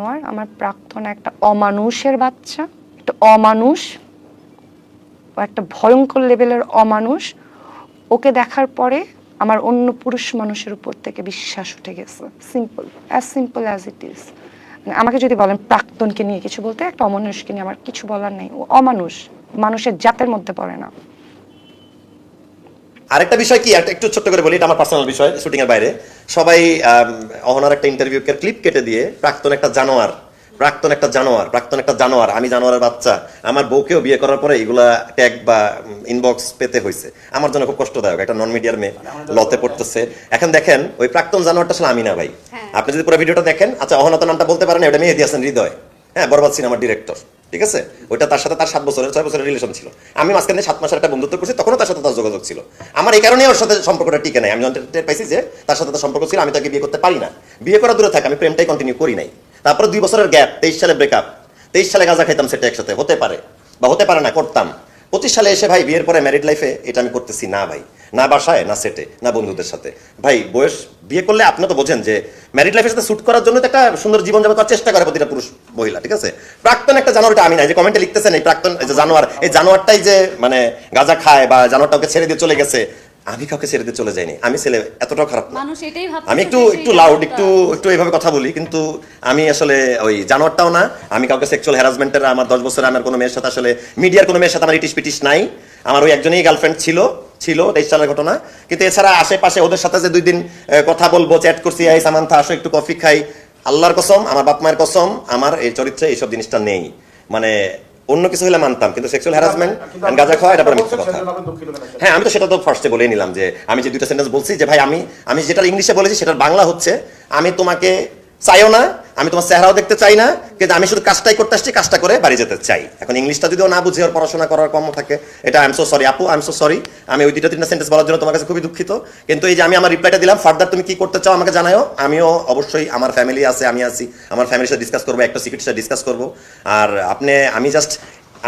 আমার আমার প্রাক্তন একটা অমানুষের বাচ্চা, একটা অমানুষ ও একটা ভয়ঙ্কর লেভেলের অমানুষ। ওকে দেখার পরে আমার অন্য পুরুষ মানুষের উপর থেকে বিশ্বাস উঠে গেছে। Simple as simple as it is আমাকে যদি বলেন প্রাক্তনকে নিয়ে কিছু বলতে, একটা অমানুষকে নিয়ে আমার কিছু বলার নেই। ও অমানুষ, মানুষের জাতের মধ্যে পড়ে না। আরেকটা বিষয় কি একটা একটু ছোট্ট করে বলি এটা আমার পার্সোনাল বিষয় শুটিং এর বাইরে। সবাই অহনার একটা ইন্টারভিউ ক্লিপ কেটে দিয়ে প্রাক্তন একটা জানোয়ার প্রাক্তন একটা জানোয়ার প্রাক্তন একটা জানোয়ার আমি জানোয়ারের বাচ্চা আমার বউকেও বিয়ে করার পরে এগুলা ট্যাগ বা ইনবক্স পেতে হয়েছে আমার জন্য খুব কষ্টদায়ক একটা নন মিডিয়ার মেয়ে লতে পড়তেছে। এখন দেখেন ওই প্রাক্তন জানোয়ারটা আসলে আমি না ভাই। আপনি যদি পুরো ভিডিওটা দেখেন আচ্ছা অহনাত নামটা বলতে পারেন ওটা মেহেদি হাসান হৃদয়। হ্যাঁ বরবাদ সিনেমার ডিরেক্টর ঠিক আছে? ওইটা তার সাথে তার সাত বছরের, ছয় বছরের রিলেশন ছিল। আমি মাঝখানে সাত মাসের একটা বন্ধুত্ব করছি, তখনও তার সাথে তার যোগাযোগ ছিল। আমার এই কারণে ওর সাথে সম্পর্কটা টিকে নাই। আমি টের পাইছি যে তার সাথে তার সম্পর্ক ছিল, আমি তাকে বিয়ে করতে পারি না। বিয়ে করা দূরে থাকে, আমি প্রেমটাই কন্টিনিউ করি নাই। তারপরে দুই বছরের গ্যাপ তেইশ সালে ব্রেকআপ তেইশ সালে গাঁজা খাইতাম সেটা একসাথে, হতে পারে। বা হতে পারে না, করতাম। পঁচিশ সালে এসে ভাই, বিয়ের পরে ম্যারিড লাইফে এটা আমি করতেছি না ভাই। না বাসায় না সেটে না বন্ধুদের সাথে। ভাই বয়স বিয়ে করলে আপনি তো বোঝেন যে ম্যারিড লাইফের সাথে শুট করার জন্য তো একটা সুন্দর জীবন যাপন করার চেষ্টা করে প্রতিটা পুরুষ মহিলা ঠিক আছে? প্রাক্তন একটা জানোয়ারটা আমি না যে কমেন্টে লিখতেছেন এই প্রাক্তন এই যে জানোয়ার এই জানোয়ারটাই যে মানে গাঁজা খায় বা জানোয়ারটা ওকে ছেড়ে দিয়ে চলে গেছে আমি কাউকে ছেড়ে দিয়ে চলে যাইনি। আমি ছেলে এতটাও খারাপ না। মানুষ এটাই ভাবছে আমি একটু একটু লাউড একটু একটু এইভাবে কথা বলি কিন্তু আমি আসলে ওই জানোয়ারটাও না আমি কাউকে সেক্সুয়াল হ্যারাসমেন্টের আমার দশ বছরে আমার কোনো মেয়ের সাথে আসলে মিডিয়ার কোনো মেয়ের সাথে আমার ইটিস পিটিস নাই। আমার ওই একজনই গার্লফ্রেন্ড ছিল। ছিল তেইশ সালের ঘটনা। কিন্তু এছাড়া আশেপাশে ওদের সাথে যে দুই দিন কথা বলব চ্যাট করছি এই সামান্থা আসো একটু কফি খাই। আল্লাহর কসম আমার বাপ মায়ের কসম আমার এই চরিত্রে এইসব জিনিসটা নেই। মানে অন্য কিছু হলে মানতাম কিন্তু সেক্সুয়াল হ্যারাসমেন্ট গাঁজা খাওয়া এটা পরে কথা। হ্যাঁ আমি তো সেটা তো ফার্স্টে বলে নিলাম যে আমি যে দুইটা সেন্টেন্স বলছি যে ভাই আমি আমি যেটা ইংলিশে বলেছি সেটার বাংলা হচ্ছে আমি তোমাকে চাইও না আমি তোমার চেহারাও দেখতে চাই না, কিন্তু আমি শুধু কাজটাই করতে আসছি, কাজটা করে বাড়ি যেতে চাই। এখন ইংলিশটা যদিও না বুঝে ওর পড়াশোনা করার কম থাকে, এটা আই এম সো সরি আপু আই এম সো সরি আমি ওই দুইটা তিনটা সেন্টেন্স বলার জন্য তোমার কাছে খুবই দুঃখিত। কিন্তু এই যে আমি আমার রিপ্লাইটা দিলাম ফার্দার তুমি কি করতে চাও আমাকে জানাও আমিও অবশ্যই আমার ফ্যামিলি আছে, আমি আছি। আমার ফ্যামিলির সাথে ডিসকাস করব, একটা সিক্রেট সাথে ডিসকাস করব। আর আপনি, আমি জাস্ট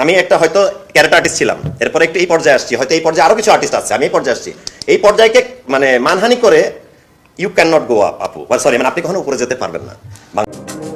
আমি একটা হয়তো ক্যারেক্টার আর্টিস্ট ছিলাম। এরপরে একটু এই পর্যায়ে আসছি। হয়তো এই পর্যায়ে আরও কিছু আর্টিস্ট আছে, আমি এই পর্যায়ে আসছি। এই পর্যায়কে মানে মানহানি করে you can not go up. আপু সরি মানে আপনি কখনো উপরে যেতে পারবেন না। Bang